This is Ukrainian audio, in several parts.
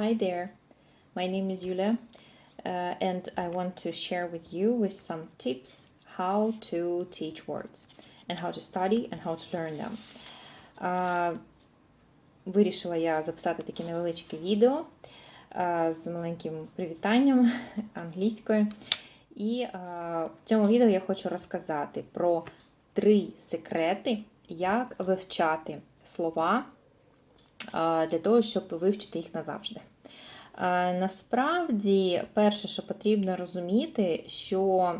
Hi there. My name is Yulia, uh, and I want to share with you with some tips how to teach words and how to study and how to learn them. Uh, вирішила я записати таке невеличке відео uh, з маленьким привітанням англійською. І uh, в цьому відео я хочу розказати про три секрети, як вивчати слова для того, щоб вивчити їх назавжди. Насправді, перше, що потрібно розуміти, що,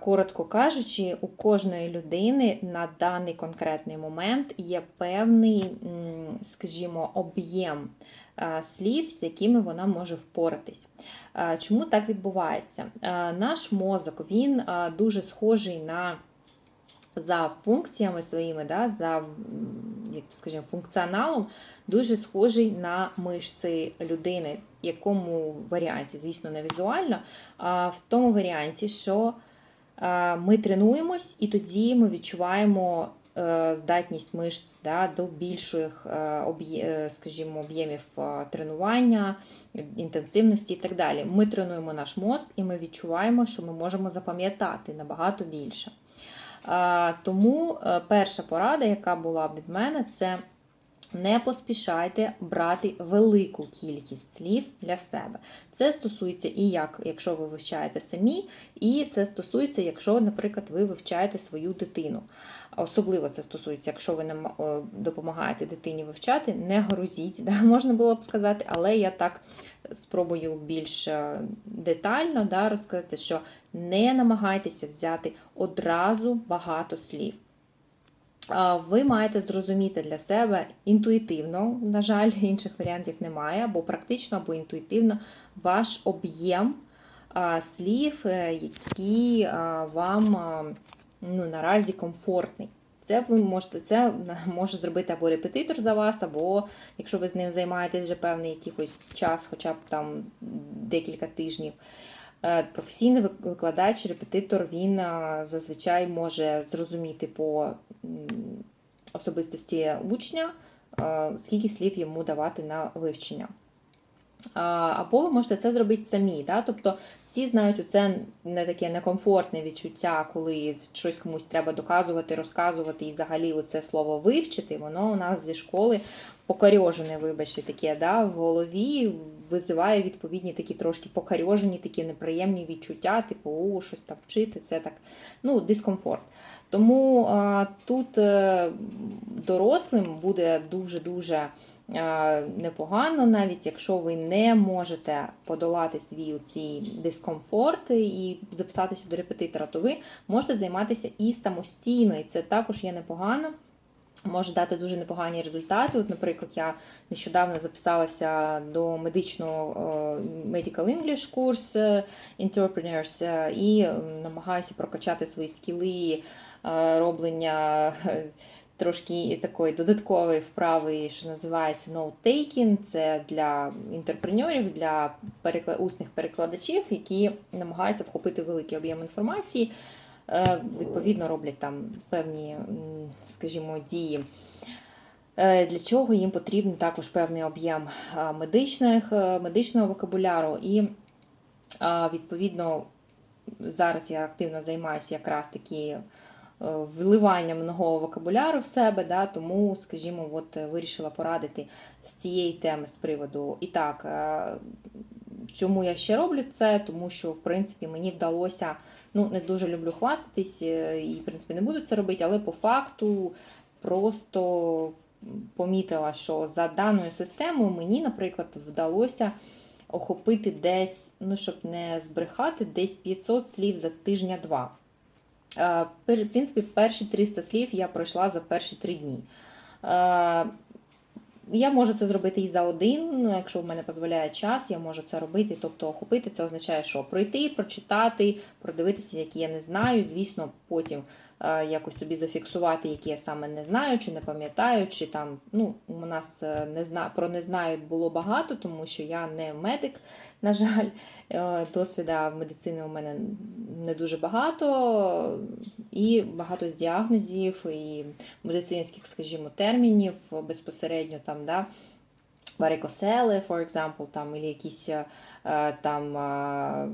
коротко кажучи, у кожної людини на даний конкретний момент є певний, скажімо, об'єм слів, з якими вона може впоратись. Чому так відбувається? Наш мозок він дуже схожий на за функціями своїми, да, за як скажімо, функціоналом, дуже схожий на мишці людини. Якому варіанті, звісно, не візуально, а в тому варіанті, що ми тренуємось, і тоді ми відчуваємо е, здатність мишць да, до більших е, скажімо, об'ємів тренування, інтенсивності і так далі. Ми тренуємо наш мозк і ми відчуваємо, що ми можемо запам'ятати набагато більше. Тому е, перша порада, яка була від мене, це не поспішайте брати велику кількість слів для себе. Це стосується і як, якщо ви вивчаєте самі, і це стосується, якщо, наприклад, ви вивчаєте свою дитину. Особливо це стосується, якщо ви допомагаєте дитині вивчати, не грузіть, да, можна було б сказати, але я так спробую більш е, детально да, розказати, що не намагайтеся взяти одразу багато слів ви маєте зрозуміти для себе інтуїтивно, на жаль, інших варіантів немає, або практично, або інтуїтивно ваш об'єм слів, е, які вам ну, наразі комфортний. Це ви можете це може зробити або репетитор за вас, або якщо ви з ним займаєтесь вже певний якийсь час, хоча б там декілька тижнів. Е, професійний викладач, репетитор, він зазвичай може зрозуміти по особистості учня, скільки слів йому давати на вивчення. Або ви можете це зробити самі. Да? Тобто всі знають, це не таке некомфортне відчуття, коли щось комусь треба доказувати, розказувати і взагалі це слово вивчити, воно у нас зі школи покарьожене, вибачте, таке да, в голові визиває відповідні такі трошки покарьожені, такі неприємні відчуття, типу, о, щось там вчити, це так, ну, дискомфорт. Тому а, тут а, е, дорослим буде дуже-дуже непогано, навіть якщо ви не можете подолати свій цей дискомфорт і записатися до репетитора, то ви можете займатися і самостійно, і це також є непогано. Може дати дуже непогані результати. От, Наприклад, я нещодавно записалася до медичного Medical English курс е, Entrepreneurs е, і намагаюся прокачати свої скіли е, роблення трошки такої додаткової вправи, що називається note-taking. Це для інтерпренерів, для усних перекладачів, які намагаються вхопити великий об'єм інформації. Е, відповідно, роблять там певні, скажімо, дії. Е, для чого їм потрібен також певний об'єм медичних, е, медичного вокабуляру. І, відповідно, зараз я активно займаюся якраз такі вливанням нового вокабуляру в себе, да, тому, скажімо, от е, вирішила порадити з цієї теми з приводу. І так, е, чому я ще роблю це? Тому що, в принципі, мені вдалося, ну, не дуже люблю хвастатись, і, в принципі, не буду це робити, але по факту просто помітила, що за даною системою мені, наприклад, вдалося. Охопити десь, ну щоб не збрехати, десь 500 слів за тижня-два. В принципі, перші 300 слів я пройшла за перші 3 дні. Я можу це зробити і за один, ну, якщо в мене дозволяє час, я можу це робити. Тобто охопити це означає, що пройти, прочитати, продивитися, які я не знаю. Звісно, потім е, якось собі зафіксувати, які я саме не знаю, чи не пам'ятаю, чи там ну, у нас е, не зна... про не знаю було багато, тому що я не медик, на жаль, е, досвіда в медицині у мене не дуже багато, і багато з діагнозів, і медицинських, скажімо, термінів безпосередньо там. да, varicocele, for example, там, або якісь е, там, е,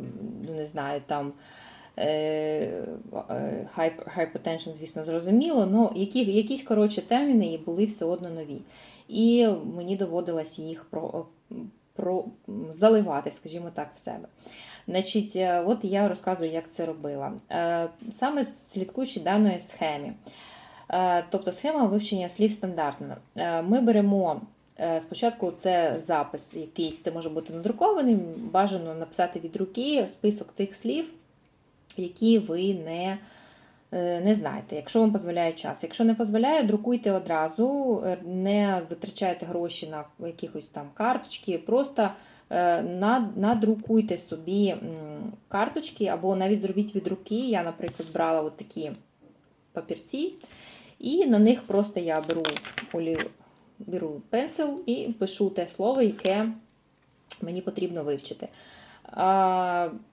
ну, не знаю, там е, е, hypertension, звісно, зрозуміло, ну, які, якісь, коротше, терміни і були все одно нові. І мені доводилось їх про, про, заливати, скажімо так, в себе. Значить, е, от я розказую, як це робила. Е, Саме слідкуючи даної схемі. Е, Тобто схема вивчення слів стандартна. Е, Ми беремо е, спочатку це запис якийсь, це може бути надрукований, бажано написати від руки список тих слів, які ви не, е, не знаєте, якщо вам дозволяє час. Якщо не дозволяє, друкуйте одразу, е, не витрачайте гроші на якихось там карточки, просто е, надрукуйте собі карточки або навіть зробіть від руки. Я, наприклад, брала от такі папірці, і на них просто я беру беру пенсил і пишу те слово, яке мені потрібно вивчити.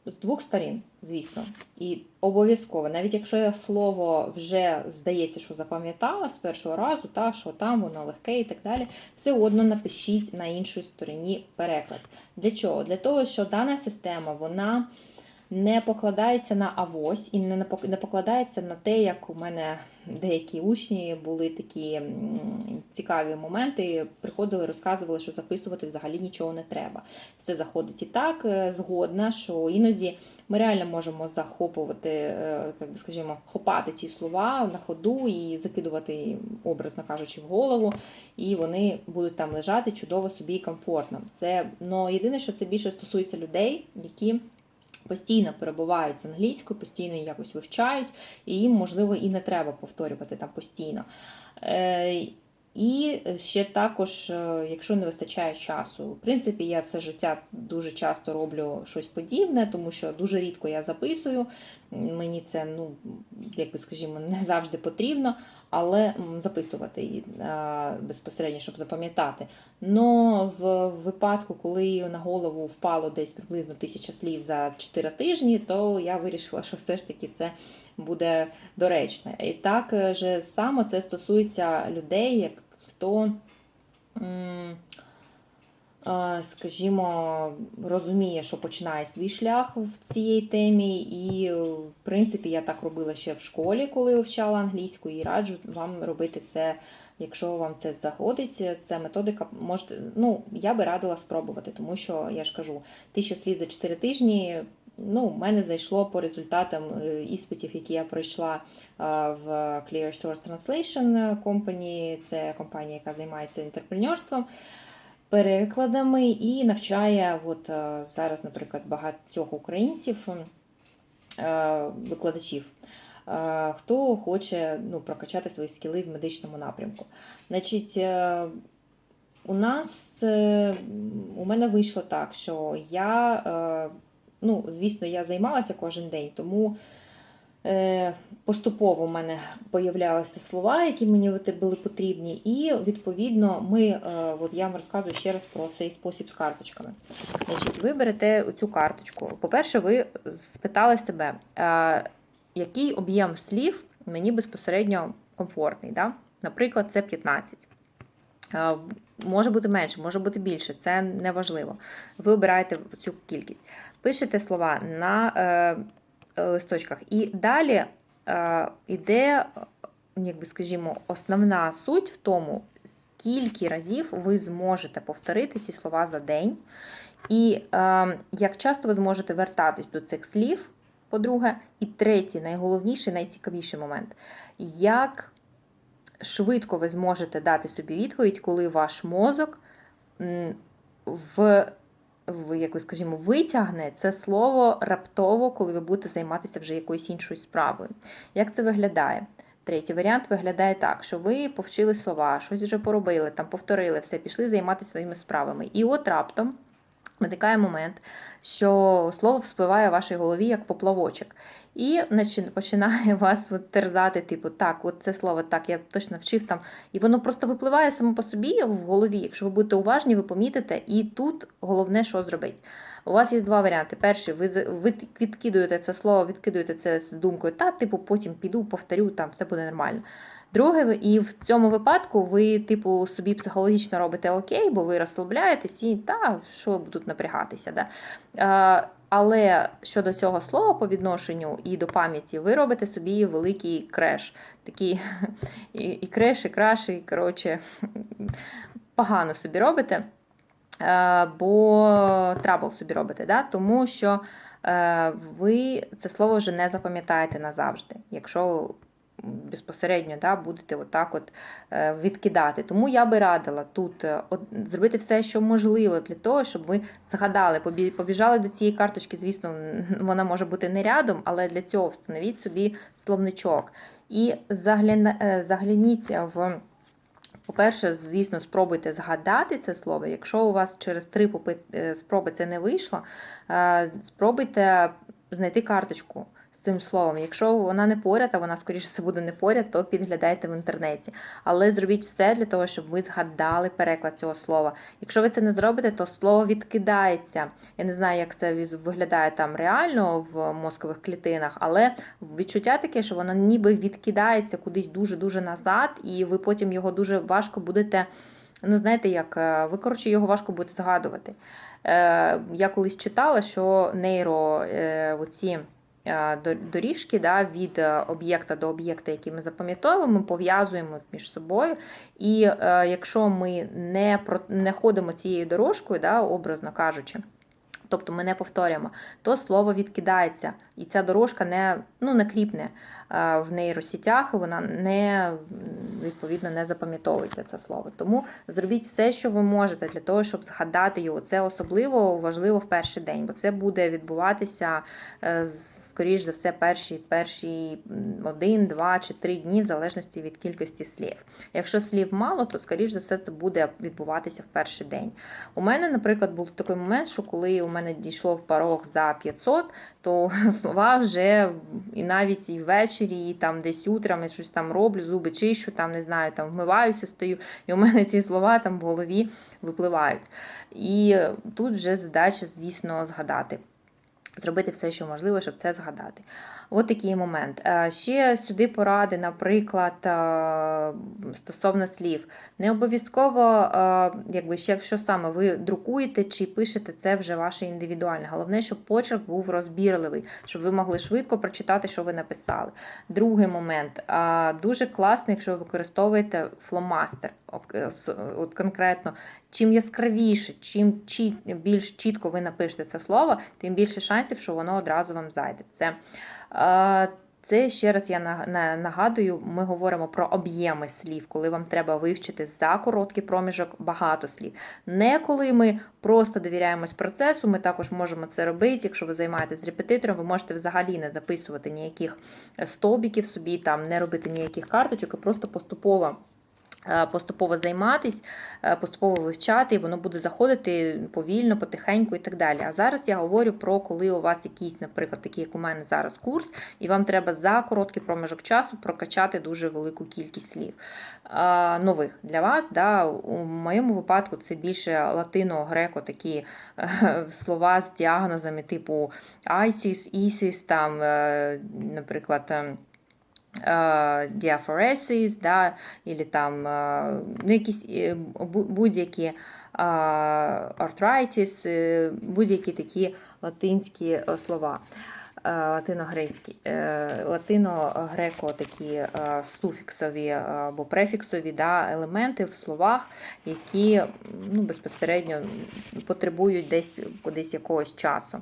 З двох сторін, звісно. І обов'язково, навіть якщо я слово вже здається, що запам'ятала з першого разу, та, що там воно легке і так далі, все одно напишіть на іншій стороні переклад. Для чого? Для того, що дана система, вона не покладається на авось і не покладається на те, як у мене деякі учні були такі цікаві моменти. Приходили, розказували, що записувати взагалі нічого не треба. Все заходить і так е, згодна, що іноді ми реально можемо захопувати, е, як би скажімо, хопати ці слова на ходу і закидувати, образно кажучи, в голову, і вони будуть там лежати чудово собі і комфортно. Це ну, єдине, що це більше стосується людей, які постійно перебувають з англійською, постійно якось вивчають, і їм, можливо, і не треба повторювати там постійно. Е, і ще також, е, якщо не вистачає часу, в принципі, я все життя дуже часто роблю щось подібне, тому що дуже рідко я записую. Мені це, ну, як би скажімо, не завжди потрібно, але записувати її е, безпосередньо, щоб запам'ятати. Но в випадку, коли на голову впало десь приблизно тисяча слів за 4 тижні, то я вирішила, що все ж таки це буде доречно. І так е, же само це стосується людей, як хто. е, Скажімо, розуміє, що починає свій шлях в цій темі, і, е, в принципі, я так робила ще в школі, коли вивчала англійську, і раджу вам робити це, якщо вам це заходить. Ця методика можете, ну, я би радила спробувати, тому що я ж кажу, тисяча слів за 4 тижні. Ну, в мене зайшло по результатам е, іспитів, які я пройшла е, в Clear Source Translation Company. Це компанія, яка займається інтерпренерством, перекладами і навчає от е, зараз, наприклад, багатьох українців, викладачів. Хто хоче ну, прокачати свої скіли в медичному напрямку. Значить, у нас у мене вийшло так, що я, ну, звісно, я займалася кожен день, тому е, поступово в мене появлялися слова, які мені були потрібні, і відповідно ми, е, от я вам розказую ще раз про цей спосіб з карточками. Значить, ви берете цю карточку. По-перше, ви спитали себе, е, який об'єм слів мені безпосередньо комфортний. Да? Наприклад, це 15. Е, Може бути менше, може бути більше, це не важливо. Ви обираєте цю кількість. Пишете слова на е, листочках. І далі е, йде, як би скажімо, основна суть в тому, скільки разів ви зможете повторити ці слова за день. І е, як часто ви зможете вертатись до цих слів, по-друге, і третій, найголовніший, найцікавіший момент. Як швидко ви зможете дати собі відповідь, коли ваш мозок в, в як ви скажімо, витягне це слово раптово, коли ви будете займатися вже якоюсь іншою справою. Як це виглядає? Третій варіант виглядає так, що ви повчили слова, щось вже поробили, там повторили все, пішли займатися своїми справами. І от раптом виникає момент, що слово вспливає в вашій голові як поплавочок. І починає вас от терзати, типу, так, от це слово, так, я точно вчив там. І воно просто випливає само по собі в голові. Якщо ви будете уважні, ви помітите, і тут головне, що зробити. У вас є два варіанти. Перший, ви, ви відкидуєте це слово, відкидуєте це з думкою, та, типу, потім піду, повторю, там все буде нормально. Друге, і в цьому випадку ви, типу, собі психологічно робите окей, бо ви розслабляєтесь і та що будуть напрягатися. Да? Але щодо цього слова по відношенню і до пам'яті, ви робите собі великий креш. Такий і, і креш, і краш, і коротше, погано собі робите, е, бо трабл собі робите. Да? Тому що е, ви це слово вже не запам'ятаєте назавжди, якщо безпосередньо да, будете отак от е, відкидати. Тому я би радила тут е, зробити все, що можливо для того, щоб ви згадали, побіжали до цієї карточки. Звісно, вона може бути не рядом, але для цього встановіть собі словничок. І загляна, е, загляніться в. По-перше, звісно, спробуйте згадати це слово. Якщо у вас через три спроби це не вийшло, спробуйте знайти карточку цим словом. Якщо вона не поряд, а вона, скоріше все, буде не поряд, то підглядайте в інтернеті. Але зробіть все для того, щоб ви згадали переклад цього слова. Якщо ви це не зробите, то слово відкидається. Я не знаю, як це виглядає там реально в мозкових клітинах, але відчуття таке, що воно ніби відкидається кудись дуже-дуже назад, і ви потім його дуже важко будете. Ну, знаєте, як е, ви коротше його важко будете згадувати. Е, Я колись читала, що нейро е, оці доріжки да, від е, об'єкта до об'єкта, які ми запам'ятовуємо, ми пов'язуємо між собою. І е, якщо ми не, про- не ходимо цією дорожкою, да, образно кажучи, тобто ми не повторюємо, то слово відкидається, і ця дорожка не, ну, не кріпне е, в нейросітях, і вона не відповідно не запам'ятовується це слово. Тому зробіть все, що ви можете для того, щоб згадати його. Це особливо важливо в перший день, бо це буде відбуватися е, скоріш за все перші, перші один, два чи три дні, в залежності від кількості слів. Якщо слів мало, то скоріш за все це буде відбуватися в перший день. У мене, наприклад, був такий момент, що коли у мене дійшло в порог за 500, то слова вже і навіть і ввечері, і там десь утром я щось там роблю, зуби чищу, там не знаю, там вмиваюся, стою, і у мене ці слова там в голові випливають. І тут вже задача, звісно, згадати. Зробити все, що можливо, щоб це згадати. От такий момент. Е, Ще сюди поради, наприклад, е, стосовно слів. Не обов'язково, е, якби ще якщо саме ви друкуєте чи пишете, це вже ваше індивідуальне. Головне, щоб почерк був розбірливий, щоб ви могли швидко прочитати, що ви написали. Другий момент. Дуже класно, якщо ви використовуєте фломастер. От конкретно, чим яскравіше, чим більш чітко ви напишете це слово, тим більше шансів, що воно одразу вам зайде. Це Це ще раз я на- на- нагадую, ми говоримо про об'єми слів, коли вам треба вивчити за короткий проміжок багато слів. Не коли ми просто довіряємось процесу, ми також можемо це робити. Якщо ви займаєтесь репетитором, ви можете взагалі не записувати ніяких стовбіків собі, там не робити ніяких карточок, і просто поступово. Е, Поступово займатись, е, поступово вивчати, і воно буде заходити повільно, потихеньку і так далі. А зараз я говорю про коли у вас якийсь, наприклад, такий, як у мене зараз курс, і вам треба за короткий проміжок часу прокачати дуже велику кількість слів е, нових для вас. Да. У моєму випадку це більше латино-греко такі слова з діагнозами, типу ISIS, ISIS, там, наприклад. Е, діафоресис, да, або там е, ну, якісь е, будь-які е, arthritis, е, будь-які такі латинські слова. Латино-грецькі, латино-греко такі суфіксові або префіксові да, елементи в словах, які ну, безпосередньо потребують десь кудись якогось часу.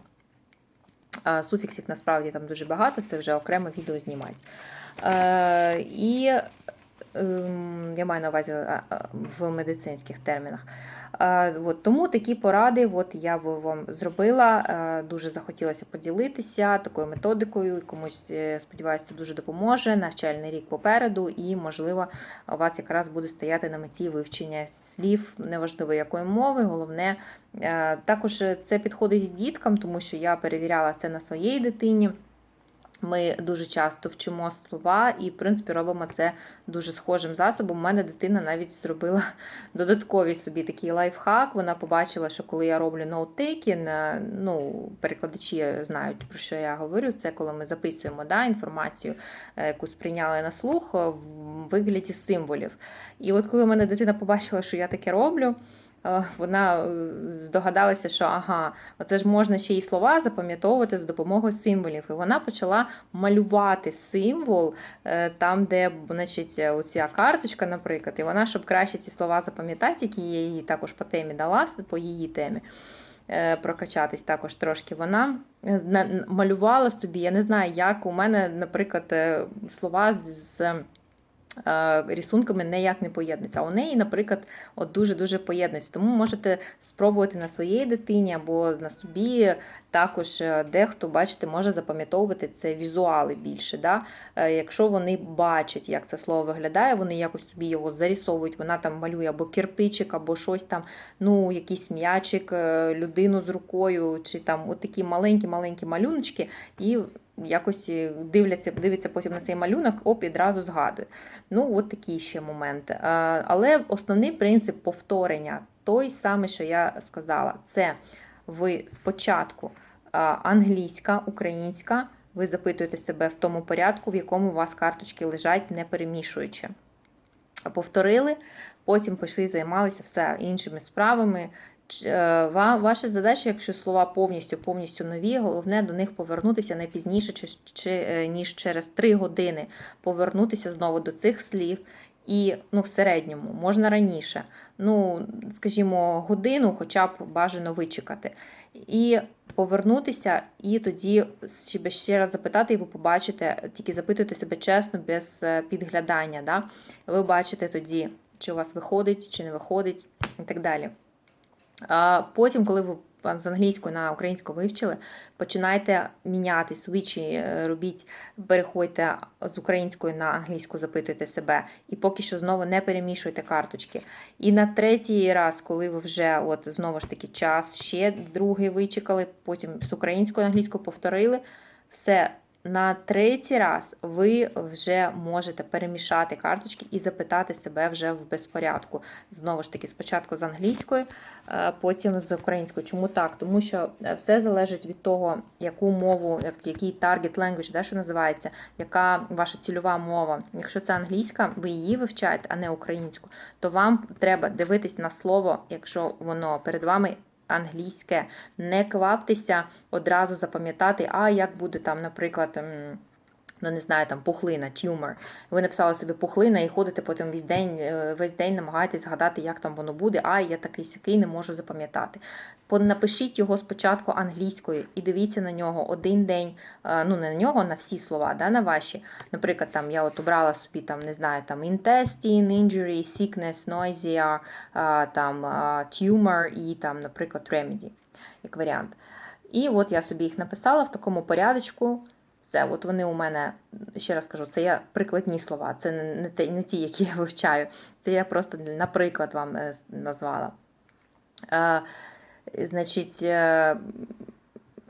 Суфіксів насправді там дуже багато, це вже окремо відео знімати. Е, і я маю на увазі е, е, в медицинських термінах. Е, От, тому такі поради от я би вам зробила. Дуже захотілося поділитися такою методикою. Комусь, сподіваюся, це дуже допоможе. Навчальний рік попереду, і, можливо, у вас якраз буде стояти на меті вивчення слів, неважливо якої мови. Головне, також це підходить діткам, тому що я перевіряла це на своїй дитині. Ми дуже часто вчимо слова і, в принципі, робимо це дуже схожим засобом. У мене дитина навіть зробила додатковий собі такий лайфхак. Вона побачила, що коли я роблю ноут-тейкін, е, ну, перекладачі знають, про що я говорю. Це коли ми записуємо да, інформацію, е, яку сприйняли на слух. В вигляді символів. І от коли в мене дитина побачила, що я таке роблю, е, вона е, здогадалася, що ага, оце ж можна ще й слова запам'ятовувати з допомогою символів. І вона почала малювати символ е, там, де значить, оця карточка, наприклад, і вона, щоб краще ці слова запам'ятати, які я їй також по темі дала, по її темі. е, Прокачатись також трошки. Вона е, малювала собі. Я не знаю, як у мене, наприклад, е, слова з. Е, Рисунками ніяк не поєднуються. А у неї, наприклад, от дуже-дуже поєднуються. Тому можете спробувати на своїй дитині або на собі. Також е, дехто, бачите, може запам'ятовувати це візуали більше. Да? Е, Якщо вони бачать, як це слово виглядає, вони якось собі його зарисовують, вона там малює або кирпичик, або щось там, ну, якийсь м'ячик, людину з рукою, чи там такі маленькі-маленькі малюночки, і якось е, дивляться, дивиться потім на цей малюнок, оп, одразу згадує. Ну, от такий ще момент. Е, Але основний принцип повторення, той самий, що я сказала, це ви спочатку е, англійська, українська, ви запитуєте себе в тому порядку, в якому у вас карточки лежать, не перемішуючи. Повторили, потім пішли, займалися все іншими справами. Е, ва- Ваша задача, якщо слова повністю повністю нові, головне до них повернутися не пізніше, чи, чи, е, ніж через 3 години повернутися знову до цих слів. І ну, в середньому можна раніше, ну, скажімо, годину, хоча б бажано вичекати. І повернутися, і тоді ще, ще раз запитати, і ви побачите, тільки запитуйте себе чесно, без е, підглядання. Да? Ви бачите тоді, чи у вас виходить, чи не виходить, і так далі. Потім, коли ви з англійської на українську вивчили, починайте міняти свічі, е, робіть, переходьте з української на англійську, запитуйте себе, і поки що знову не перемішуйте карточки. І на третій раз, коли ви вже от знову ж таки час ще другий вичекали, потім з української на англійську повторили, все. На третій раз ви вже можете перемішати карточки і запитати себе вже в безпорядку. Знову ж таки, спочатку з англійської, е, потім з української. Чому так? Тому що е, все залежить від того, яку мову, як- який target language, да, що називається, яка ваша цільова мова. Якщо це англійська, ви її вивчаєте, а не українську, то вам треба дивитись на слово, якщо воно перед вами. Англійське, не кваптеся одразу запам'ятати, а як буде там, наприклад, м, ну не знаю, там пухлина, тюмор. Ви написали собі пухлина і ходите потім весь день, е, весь день намагаєтесь згадати, як там воно буде, а я такий сякий не можу запам'ятати. Напишіть його спочатку англійською і дивіться на нього один день, е, ну не на нього, на всі слова, да, на ваші. Наприклад, там я от обрала собі там, не знаю, там intestine, injury, sickness, nausea, е, там tumor і там, наприклад, remedy, як варіант. І от я собі їх написала в такому порядочку. Все, от вони у мене, ще раз кажу, це я прикладні слова, це не, те- не ті, які я вивчаю. Це я просто наприклад вам е, назвала. Е, значить, е,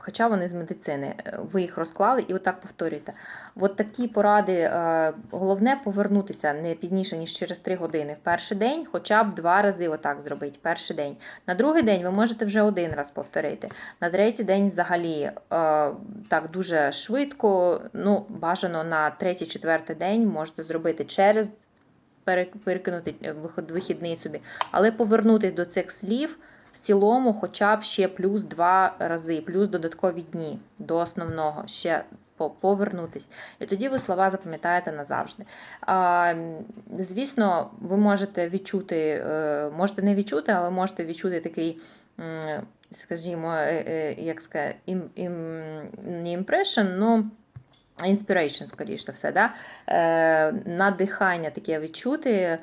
хоча вони з медицини, е, ви їх розклали і отак повторюєте. От такі поради. е, Головне повернутися не пізніше, ніж через 3 години в перший день, хоча б два рази отак зробити перший день. На другий день ви можете вже один раз повторити. На третій день взагалі е, так дуже швидко. Ну, бажано на третій, четвертий день можете зробити через перекинути вихідний собі, але повернутись до цих слів цілому, хоча б ще плюс два рази, плюс додаткові дні до основного ще повернутись. І тоді ви слова запам'ятаєте назавжди. Звісно, ви можете відчути, е, можете не відчути, але можете відчути такий. Скажімо, е, е, як сказати, ім, ім, не impression, ну inspiration, скоріш за все, да? надихання таке відчути.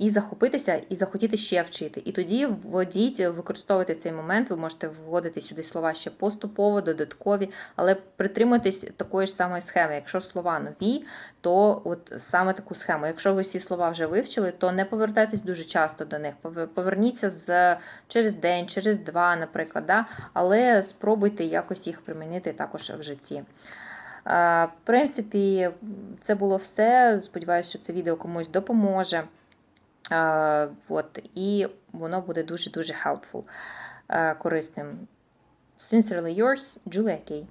І захопитися, і захотіти ще вчити. І тоді вводіть, використовуйте цей момент, ви можете вводити сюди слова ще поступово, додаткові, але притримуйтесь такої ж самої схеми. Якщо слова нові, то от саме таку схему. Якщо ви всі слова вже вивчили, то не повертайтесь дуже часто до них. Поверніться з через день, через два, наприклад, да? але спробуйте якось їх примінити також в житті. В принципі, це було все. Сподіваюся, що це відео комусь допоможе. Е, От, і воно буде дуже-дуже helpful, е, корисним. Sincerely yours, Julia Kay.